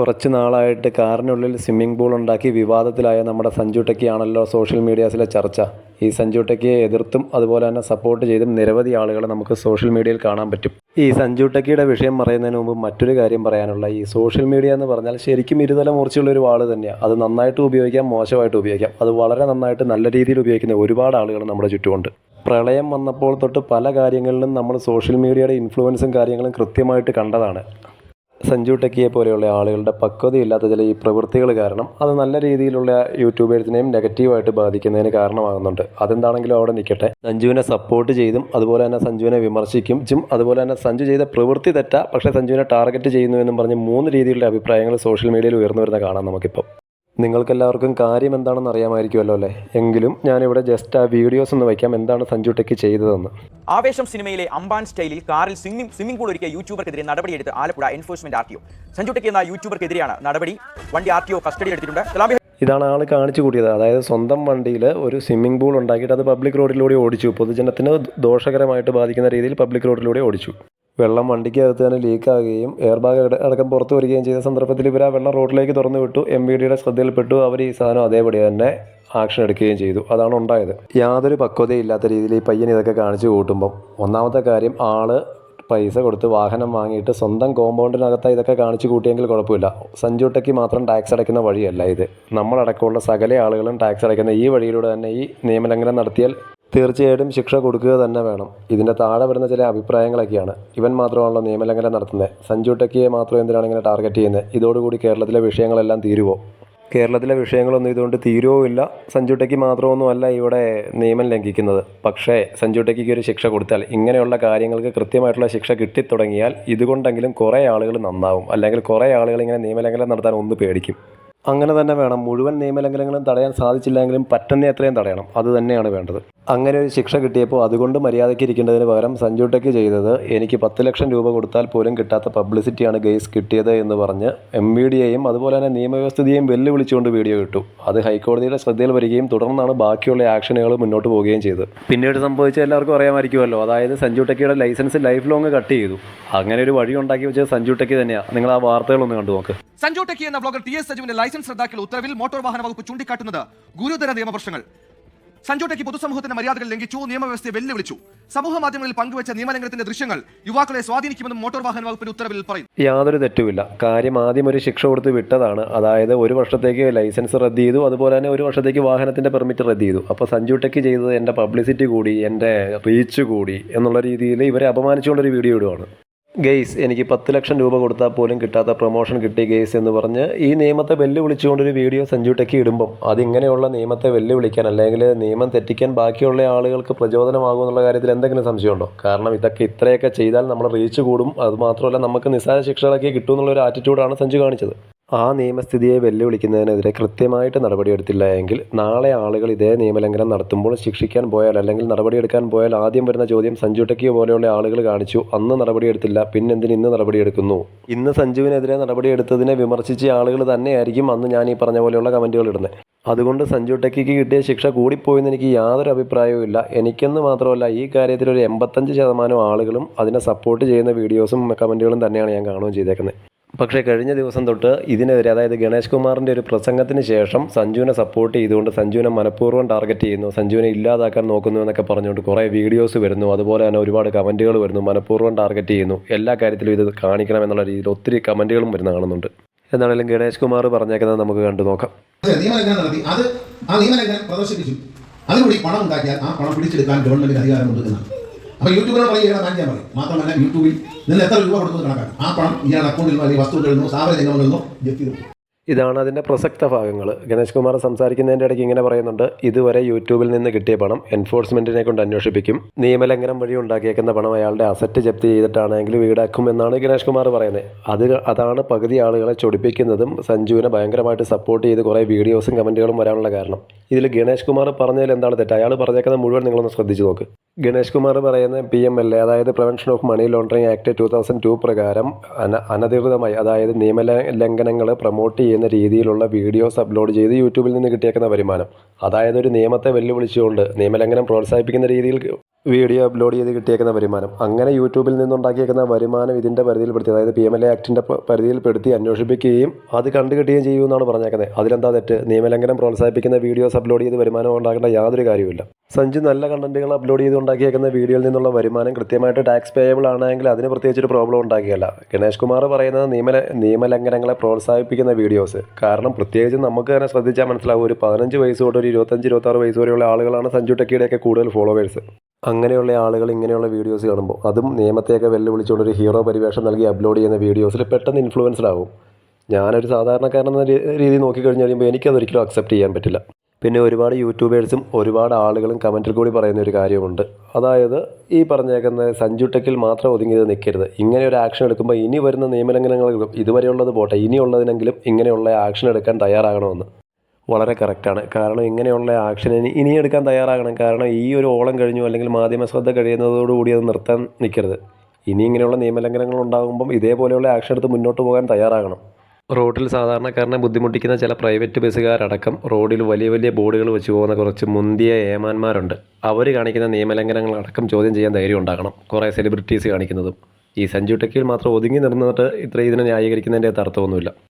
കുറച്ച് നാളായിട്ട് കാറിനുള്ളിൽ swimming pool ഉണ്ടാക്കി വിവാദത്തിലായ നമ്മുടെ സഞ്ജു ടെക്കിയാണല്ലോ സോഷ്യൽ മീഡിയാസിലെ ചർച്ച. ഈ സഞ്ജു ടെക്കിയെ എതിർത്തും അതുപോലെ തന്നെ സപ്പോർട്ട് ചെയ്തും നിരവധി ആളുകളെ നമുക്ക് സോഷ്യൽ മീഡിയയിൽ കാണാൻ പറ്റും. ഈ സഞ്ജു ടെക്കിയുടെ വിഷയം പറയുന്നതിന് മുമ്പ് മറ്റൊരു കാര്യം പറയാനുള്ള. ഈ സോഷ്യൽ മീഡിയ എന്ന് പറഞ്ഞാൽ ശരിക്കും ഇരുതല മൂർച്ചയുള്ള ഒരു വാൾ തന്നെയാണ് അത് നന്നായിട്ട് ഉപയോഗിക്കാം മോശമായിട്ട് ഉപയോഗിക്കാം. അത് വളരെ നന്നായിട്ട് നല്ല രീതിയിൽ ഉപയോഗിക്കുന്ന ഒരുപാട് ആളുകൾ നമ്മുടെ ചുറ്റുമുണ്ട്. പ്രളയം വന്നപ്പോൾ തൊട്ട് പല കാര്യങ്ങളിലും നമ്മൾ സോഷ്യൽ മീഡിയയുടെ ഇൻഫ്ലുവൻസും കാര്യങ്ങളും കൃത്യമായിട്ട് കണ്ടതാണ്. സഞ്ജു ടെക്കിയെ പോലെയുള്ള ആളുകളുടെ പക്വതയില്ലാത്ത ചില ഈ പ്രവൃത്തികൾ കാരണം അത് നല്ല രീതിയിലുള്ള യൂട്യൂബേഴ്സിനെയും നെഗറ്റീവായിട്ട് ബാധിക്കുന്നതിന് കാരണമാകുന്നുണ്ട്. അതെന്താണെങ്കിലും അവിടെ നിൽക്കട്ടെ. സഞ്ജുവിനെ സപ്പോർട്ട് ചെയ്തും അതുപോലെ തന്നെ സഞ്ജുവിനെ വിമർശിക്കും ചും അതുപോലെ തന്നെ സഞ്ജു ചെയ്ത പ്രവൃത്തി തെറ്റാ പക്ഷേ സഞ്ജുവിനെ ടാർഗറ്റ് ചെയ്യുന്നു എന്നും പറഞ്ഞ് മൂന്ന് രീതിയിലുള്ള അഭിപ്രായങ്ങൾ സോഷ്യൽ മീഡിയയിൽ ഉയർന്നു വരുന്ന കാണാം നമുക്കിപ്പോൾ നിങ്ങൾക്കെല്ലാവർക്കും കാര്യം എന്താണെന്ന് അറിയാമായിരിക്കുമല്ലോ അല്ലേ? എങ്കിലും ഞാനിവിടെ ജസ്റ്റ് ആ വീഡിയോസ് ഒന്ന് വയ്ക്കാം. എന്താണ് സഞ്ജു ടെക്ക് ചെയ്തതെന്ന്. ആവേശം സിനിമയിലെ അമ്പാൻ സ്റ്റൈലിൽ കാറിൽ സ്വിമ്മിംഗ് സ്വിമ്മിംഗ് പൂൾ ഒരുക്കിയ യൂട്യൂബർക്കെതിരെ നടപടിയെടുത്ത് Alappuzha enforcement R T O Sanju tech എന്ന യൂട്യൂബർക്കെതിരെയാണ് നടപടി. വണ്ടി ആർ ടി ഒ കസ്റ്റഡി എടുത്തിട്ടുണ്ട്. ഇതാണ് ആൾ കാണിച്ചു കൂടിയത് അതായത് സ്വന്തം വണ്ടിയിൽ ഒരു സ്വിമ്മിംഗ് പൂൾ ഉണ്ടാക്കിയിട്ട് അത് പബ്ലിക് റോഡിലൂടെ ഓടിച്ചു. പൊതുജനത്തിന് ദോഷകരമായിട്ട് ബാധിക്കുന്ന രീതിയിൽ പബ്ലിക് റോഡിലൂടെ ഓടിച്ചു. വെള്ളം വണ്ടിക്കകത്ത് തന്നെ ലീക്കാകുകയും എയർ ബാഗ് അടക്കം പുറത്തു വരികയും ചെയ്ത സന്ദർഭത്തിൽ ഇവർ ആ വെള്ളം റോഡിലേക്ക് തുറന്നു വിട്ടു. എം വി ഡിയുടെ ശ്രദ്ധയിൽപ്പെട്ടു. അവർ ഈ സാധനം അതേപടി തന്നെ ആക്ഷൻ എടുക്കുകയും ചെയ്തു. അതാണ് ഉണ്ടായത്. യാതൊരു പക്വതയില്ലാത്ത രീതിയിൽ ഈ പയ്യൻ ഇതൊക്കെ കാണിച്ചു കൂട്ടുമ്പം. ഒന്നാമത്തെ കാര്യം ആൾ പൈസ കൊടുത്ത് വാഹനം വാങ്ങിയിട്ട് സ്വന്തം കോമ്പൗണ്ടിനകത്ത് ഇതൊക്കെ കാണിച്ചു കൂട്ടിയെങ്കിൽ കുഴപ്പമില്ല. സഞ്ജുട്ടയ്ക്ക് മാത്രം ടാക്സ് അടയ്ക്കുന്ന വഴിയല്ല ഇത്. നമ്മളടക്കമുള്ള സകല ആളുകളും ടാക്സ് അടയ്ക്കുന്ന ഈ വഴിയിലൂടെ തന്നെ ഈ നിയമലംഘനം നടത്തിയാൽ തീർച്ചയായിട്ടും ശിക്ഷ കൊടുക്കുക തന്നെ വേണം. ഇതിന്റെ താഴെ വരുന്ന ചില അഭിപ്രായങ്ങളൊക്കെയാണ്. ഇവൻ മാത്രമാണല്ലോ നിയമലംഘനം നടത്തുന്നത് സഞ്ജു ടെക്കിയെ മാത്രം എന്തിനാണ് ഇങ്ങനെ ടാർഗറ്റ് ചെയ്യുന്നത് ഇതോടുകൂടി കേരളത്തിലെ വിഷയങ്ങളെല്ലാം തീരുവോ? കേരളത്തിലെ വിഷയങ്ങളൊന്നും ഇതുകൊണ്ട് തീരുവുമില്ല സഞ്ജു ടെക്കി മാത്രമൊന്നുമല്ല ഇവിടെ നിയമം ലംഘിക്കുന്നത്. പക്ഷേ സഞ്ജു ടെക്കിക്ക് ഒരു ശിക്ഷ കൊടുത്താൽ ഇങ്ങനെയുള്ള കാര്യങ്ങൾക്ക് കൃത്യമായിട്ടുള്ള ശിക്ഷ കിട്ടിത്തുടങ്ങിയാൽ ഇതുകൊണ്ടെങ്കിലും കുറേ ആളുകൾ നന്നാവും. അല്ലെങ്കിൽ കുറേ ആളുകൾ ഇങ്ങനെ നിയമലംഘനം നടത്താൻ ഒന്ന് പേടിക്കും. അങ്ങനെ തന്നെ വേണം. മുഴുവൻ നിയമലംഘനങ്ങളും തടയാൻ സാധിച്ചില്ലെങ്കിലും പറ്റുന്ന എത്രയും തടയണം. അത് തന്നെയാണ് വേണ്ടത്. അങ്ങനെ ഒരു ശിക്ഷ കിട്ടിയപ്പോൾ അതുകൊണ്ട് മര്യാദയ്ക്ക് ഇരിക്കേണ്ടതിന് പകരം സഞ്ജു ടെക്ക് ചെയ്തത് എനിക്ക് പത്ത് ലക്ഷം രൂപ കൊടുത്താൽ പോലും കിട്ടാത്ത പബ്ലിസിറ്റിയാണ് ഗെയ്സ് കിട്ടിയത് എന്ന് പറഞ്ഞ് എം വി ഡിയെയും അതുപോലെ തന്നെ നിയമവ്യവസ്ഥയെയും വെല്ലുവിളിച്ചുകൊണ്ട് വീഡിയോ ഇട്ടു. അത് ഹൈക്കോടതിയുടെ ശ്രദ്ധയിൽ വരികയും തുടർന്നാണ് ബാക്കിയുള്ള ആക്ഷനുകൾ മുന്നോട്ട് പോവുകയും ചെയ്തത്. പിന്നീട് സംഭവിച്ച എല്ലാവർക്കും അറിയാമായിരിക്കുമല്ലോ. അതായത് സഞ്ജു ടെക്കിയുടെ ലൈസൻസ് ലൈഫ് ലോങ് കട്ട് ചെയ്തു. അങ്ങനെ ഒരു വഴി ഉണ്ടാക്കി വെച്ചത് സഞ്ജു ടെക്കി തന്നെയാണ് നിങ്ങൾ ആ വാർത്തകളൊന്ന് കണ്ടു നോക്ക്. സഞ്ജു ടെക്കി എന്ന ബ്ലോഗർ ടി എസ് സജുവിന്റെ ലൈസൻസ് റദ്ദാക്കിയ ഉത്തരവിൽ മോട്ടോർ വാഹന വകുപ്പ് ചൂണ്ടിക്കാട്ടുന്നത് ഗുരുതര നിയമപ്രശ്നങ്ങൾ. സഞ്ജു ടെക്കി പൊതുസമൂഹത്തിന്റെ മര്യാദകൾ ലംഘിച്ചു നിയമവ്യവസ്ഥയെ വെല്ലുവിളിച്ചു. സമൂഹ മാധ്യമങ്ങളിൽ പങ്കുവച്ച നിയമലംഘനത്തിന്റെ ദൃശ്യങ്ങൾ യുവാക്കളെ സ്വാധീനിക്കുമെന്നും മോട്ടോർ വാഹന വകുപ്പിന്റെ ഉത്തരവിൽ പറയുന്നു. യാതൊരു തെറ്റുമില്ല. കാര്യം ആദ്യം ഒരു ശിക്ഷ കൊടുത്ത് വിട്ടതാണ്. അതായത് ഒരു വർഷത്തേക്ക് ലൈസൻസ് റദ്ദ് ചെയ്തു അതുപോലെ തന്നെ ഒരു വർഷത്തേക്ക് വാഹനത്തിന്റെ പെർമിറ്റ് റദ്ദ് ചെയ്തു. അപ്പോൾ സഞ്ജു ടെക്ക് ചെയ്തത് എന്റെ പബ്ലിസിറ്റി കൂടി എന്റെ റീച്ച് കൂടി എന്നുള്ള രീതിയിൽ ഇവരെ അപമാനിച്ചുകൊണ്ടൊരു വീഡിയോ ഇടുവാണ്. ഗെയ്സ് എനിക്ക് പത്ത് ലക്ഷം രൂപ കൊടുത്താൽ പോലും കിട്ടാത്ത പ്രൊമോഷൻ കിട്ടി ഗെയ്സ് എന്ന് പറഞ്ഞ് ഈ നിയമത്തെ വെല്ലുവിളിച്ചുകൊണ്ടൊരു വീഡിയോ സഞ്ജു ടെക്കി ഇടുമ്പം അതിങ്ങനെയുള്ള നിയമത്തെ വെല്ലുവിളിക്കാൻ അല്ലെങ്കിൽ നിയമം തെറ്റിക്കാൻ ബാക്കിയുള്ള ആളുകൾക്ക് പ്രചോദനമാകും എന്നുള്ള കാര്യത്തിൽ എന്തെങ്കിലും സംശയമുണ്ടോ? കാരണം ഇതൊക്കെ ഇത്രയൊക്കെ ചെയ്താൽ നമ്മൾ റീച്ച് കൂടും. അതുമാത്രമല്ല നമുക്ക് നിസ്സാര ശിക്ഷകളൊക്കെ കിട്ടും എന്നുള്ളൊരു ആറ്റിറ്റ്യൂഡാണ് സഞ്ജു കാണിച്ചത്. ആ നിയമസ്ഥിതിയെ വെല്ലുവിളിക്കുന്നതിനെതിരെ കൃത്യമായിട്ട് നടപടിയെടുത്തില്ല എങ്കിൽ നാളെ ആളുകൾ ഇതേ നിയമലംഘനം നടത്തുമ്പോൾ ശിക്ഷിക്കാൻ പോയാൽ അല്ലെങ്കിൽ നടപടിയെടുക്കാൻ പോയാൽ ആദ്യം വരുന്ന ചോദ്യം സഞ്ജു ടെക്കിയോ പോലെയുള്ള ആളുകൾ കാണിച്ചു. അന്ന് നടപടിയെടുത്തില്ല. പിന്നെന്തിന് ഇന്ന് നടപടിയെടുക്കുന്നു? ഇന്ന് സഞ്ജുവിനെതിരെ നടപടിയെടുത്തതിനെ വിമർശിച്ച ആളുകൾ തന്നെയായിരിക്കും അന്ന് ഞാൻ ഈ പറഞ്ഞ പോലെയുള്ള കമന്റുകൾ ഇടുന്നത്. അതുകൊണ്ട് സഞ്ജു ടെക്കിക്ക് കിട്ടിയ ശിക്ഷ കൂടിപ്പോയെന്ന് എനിക്ക് യാതൊരു അഭിപ്രായവും ഇല്ല. എനിക്കെന്ന് മാത്രമല്ല ഈ കാര്യത്തിൽ ഒരു എൺപത്തഞ്ച് ശതമാനം ആളുകളും അതിനെ സപ്പോർട്ട് ചെയ്യുന്ന വീഡിയോസും കമന്റുകളും തന്നെയാണ് ഞാൻ കാണുകയും ചെയ്തേക്കുന്നത്. പക്ഷേ കഴിഞ്ഞ ദിവസം തൊട്ട് ഇതിനെതിരെ അതായത് ഗണേഷ് കുമാറിന്റെ ഒരു പ്രസംഗത്തിന് ശേഷം സഞ്ജുവിനെ സപ്പോർട്ട് ചെയ്തുകൊണ്ട് സഞ്ജുവിനെ മനഃപൂർവം ടാർഗറ്റ് ചെയ്യുന്നു സഞ്ജുവിനെ ഇല്ലാതാക്കാൻ നോക്കുന്നു എന്നൊക്കെ പറഞ്ഞുകൊണ്ട് കുറേ വീഡിയോസ് വരുന്നു അതുപോലെ തന്നെ ഒരുപാട് കമന്റുകൾ വരുന്നു മനഃപൂർവം ടാർഗറ്റ് ചെയ്യുന്നു. എല്ലാ കാര്യത്തിലും ഇത് കാണിക്കണം എന്നുള്ള രീതിയിൽ ഒത്തിരി കമന്റുകളും വരുന്ന കാണുന്നുണ്ട്. എന്നാണെങ്കിലും ഗണേഷ് കുമാർ പറഞ്ഞേക്കുന്നത് നമുക്ക് കണ്ടു നോക്കാം. നടത്തി. അത് ആ പ്രദർശിപ്പിച്ചു. അതിലൂടെ പണം ഉണ്ടാക്കിയാൽ ആ പണം പിടിച്ചെടുക്കാൻ ഗവൺമെന്റിന് അധികാരമുണ്ട് അപ്പൊ യൂട്യൂബിനെ പറയും ഇയാളെ കാണിക്കാൻ പറയും. മാത്രമല്ല യൂട്യൂബിൽ നിന്ന് എത്ര രൂപ കൊടുക്കുന്നത് കണക്കാക്കും. ആ പണം ഇയാളുടെ അക്കൗണ്ടിൽ നിന്ന് അല്ലെങ്കിൽ വസ്തുക്കളിൽ നിന്നോ സ്ഥാപന ജംഗമങ്ങളിൽ നിന്നോ ജപ്തി ഇതാണ് അതിന്റെ പ്രസക്ത ഭാഗങ്ങൾ. ഗണേഷ് കുമാർ സംസാരിക്കുന്നതിന്റെ ഇടയ്ക്ക് ഇങ്ങനെ പറയുന്നുണ്ട് ഇതുവരെ യൂട്യൂബിൽ നിന്ന് കിട്ടിയ പണം എൻഫോഴ്സ്മെന്റിനെ കൊണ്ട് അന്വേഷിപ്പിക്കും. നിയമലംഘനം വഴി ഉണ്ടാക്കിയേക്കുന്ന പണം അയാളുടെ അസറ്റ് ജപ്തി ചെയ്തിട്ടാണെങ്കിൽ വീടാക്കും എന്നാണ് ഗണേഷ് കുമാർ പറയുന്നത്. അത് അതാണ് പകുതി ആളുകളെ ചൊടിപ്പിക്കുന്നതും സഞ്ജുവിനെ ഭയങ്കരമായിട്ട് സപ്പോർട്ട് ചെയ്ത് കുറേ വീഡിയോസും കമന്റുകളും വരാനുള്ള കാരണം. ഇതിൽ ഗണേഷ് കുമാർ പറഞ്ഞതിൽ എന്താണ് തെറ്റ്? അയാൾ പറഞ്ഞേക്കുന്നത് മുഴുവൻ നിങ്ങളൊന്ന് ശ്രദ്ധിച്ച് നോക്ക്. ഗണേഷ് കുമാർ പറയുന്ന പി എം എൽ എ അതായത് prevention of money laundering act two thousand two പ്രകാരം അന അനധികൃതമായി അതായത് നിയമ ലംഘനങ്ങൾ പ്രൊമോട്ട് ചെയ്യുന്ന രീതിയിലുള്ള വീഡിയോസ് അപ്ലോഡ് ചെയ്ത് യൂട്യൂബിൽ നിന്ന് കിട്ടിയേക്കുന്ന വരുമാനം. അതായത് ഒരു നിയമത്തെ വെല്ലുവിളിച്ചുകൊണ്ട് നിയമലംഘനം പ്രോത്സാഹിപ്പിക്കുന്ന രീതിയിൽ വീഡിയോ അപ്ലോഡ് ചെയ്ത് കിട്ടിയേക്കുന്ന വരുമാനം. അങ്ങനെ യൂട്യൂബിൽ നിന്നുണ്ടാക്കിയേക്കുന്ന വരുമാനം ഇതിന്റെ പരിധിയിൽപ്പെടുത്തി അതായത് പി എം എൽ എ ആക്ടിന്റെ പരിധിയിൽപ്പെടുത്തി അന്വേഷിപ്പിക്കുകയും അത് കണ്ടു കിട്ടുകയും ചെയ്യുമെന്നാണ് പറഞ്ഞേക്കുന്നത്. അതിലെന്താ തെറ്റ്? നിയമലംഘനം പ്രോത്സാഹിപ്പിക്കുന്ന വീഡിയോസ് അപ്ലോഡ് ചെയ്ത് വരുമാനം ഉണ്ടാക്കേണ്ട യാതൊരു കാര്യവുമില്ല. സഞ്ജു നല്ല കണ്ടന്റുകൾ അപ്ലോഡ് ചെയ്ത് ഉണ്ടാക്കിയേക്കുന്ന വീഡിയോയിൽ നിന്നുള്ള വരുമാനം കൃത്യമായിട്ട് ടാക്സ് പേയബിൾ ആണെങ്കിൽ അതിന് പ്രത്യേകിച്ച് ഒരു പ്രോബ്ലം ഉണ്ടാക്കിയല്ല ഗണേഷ് കുമാർ പറയുന്നത് നിയമ നിയമലംഘനങ്ങളെ പ്രോത്സാഹിപ്പിക്കുന്ന വീഡിയോസ് കാരണം പ്രത്യേകിച്ച് നമുക്ക് തന്നെ ശ്രദ്ധിച്ചാൽ മനസ്സിലാവും ഒരു പതിനഞ്ച് വയസ്സ് തൊട്ട് ഒരു ഇരുപത്തഞ്ച് ഇരുപത്താറ് വയസ്സ് വരെയുള്ള ആളുകളാണ് സഞ്ജു ടെക്കിയുടെയൊക്കെ കൂടുതൽ ഫോളോവേഴ്സ് അങ്ങനെയുള്ള ആളുകൾ ഇങ്ങനെയുള്ള വീഡിയോസ് കാണുമ്പോൾ അതും നിയമത്തെയൊക്കെ വെല്ലുവിളിച്ചുകൊണ്ട് ഒരു ഹീറോ പരിവേഷം നൽകി അപ്ലോഡ് ചെയ്യുന്ന വീഡിയോസിൽ പെട്ടെന്ന് ഇൻഫ്ലുവൻസ്ഡ് ആവും. ഞാനൊരു സാധാരണക്കാരനെന്ന എന്ന രീതി നോക്കിക്കഴിഞ്ഞ് കഴിയുമ്പോൾ എനിക്കതൊരിക്കലും അക്സെപ്റ്റ് ചെയ്യാൻ പറ്റില്ല. പിന്നെ ഒരുപാട് യൂട്യൂബേഴ്സും ഒരുപാട് ആളുകളും കമന്റിൽ കൂടി പറയുന്ന ഒരു കാര്യമുണ്ട്. അതായത് ഈ പറഞ്ഞേക്കുന്ന സഞ്ജു ടെക്കിൽ മാത്രം ഒതുങ്ങിയത് നിൽക്കരുത് ഇങ്ങനെ ഒരു ആക്ഷൻ എടുക്കുമ്പോൾ ഇനി വരുന്ന നിയമലംഘനങ്ങൾ ഇതുവരെയുള്ളത് പോട്ടെ ഇനിയുള്ളതിനെങ്കിലും ഇങ്ങനെയുള്ള ആക്ഷൻ എടുക്കാൻ തയ്യാറാകണമെന്ന്. വളരെ കറക്റ്റാണ് കാരണം ഇങ്ങനെയുള്ള ആക്ഷൻ ഇനി ഇനി എടുക്കാൻ തയ്യാറാകണം. കാരണം ഈ ഒരു ഓളം കഴിഞ്ഞു അല്ലെങ്കിൽ മാധ്യമ ശ്രദ്ധ കഴിയുന്നതോടുകൂടി അത് നിർത്താൻ നിൽക്കരുത് ഇനി ഇങ്ങനെയുള്ള നിയമലംഘനങ്ങൾ ഉണ്ടാകുമ്പം ഇതേപോലെയുള്ള ആക്ഷൻ എടുത്ത് മുന്നോട്ട് പോകാൻ തയ്യാറാകണം. റോഡിൽ സാധാരണക്കാരനെ ബുദ്ധിമുട്ടിക്കുന്ന ചില പ്രൈവറ്റ് ബസ്സുകാരടക്കം റോഡിൽ വലിയ വലിയ ബോർഡുകൾ വെച്ച് പോകുന്ന കുറച്ച് മുന്തിയ ഏമാന്മാരുണ്ട്. അവർ കാണിക്കുന്ന നിയമലംഘനങ്ങളടക്കം ചോദ്യം ചെയ്യാൻ ധൈര്യം ഉണ്ടാകണം. കുറേ സെലിബ്രിറ്റീസ് കാണിക്കുന്നതും. ഈ സഞ്ജു മാത്രം ഒതുങ്ങി നിന്നിട്ട് ഇത്ര ഇതിനെ ന്യായീകരിക്കുന്നതിന്റെ അർത്ഥമൊന്നുമില്ല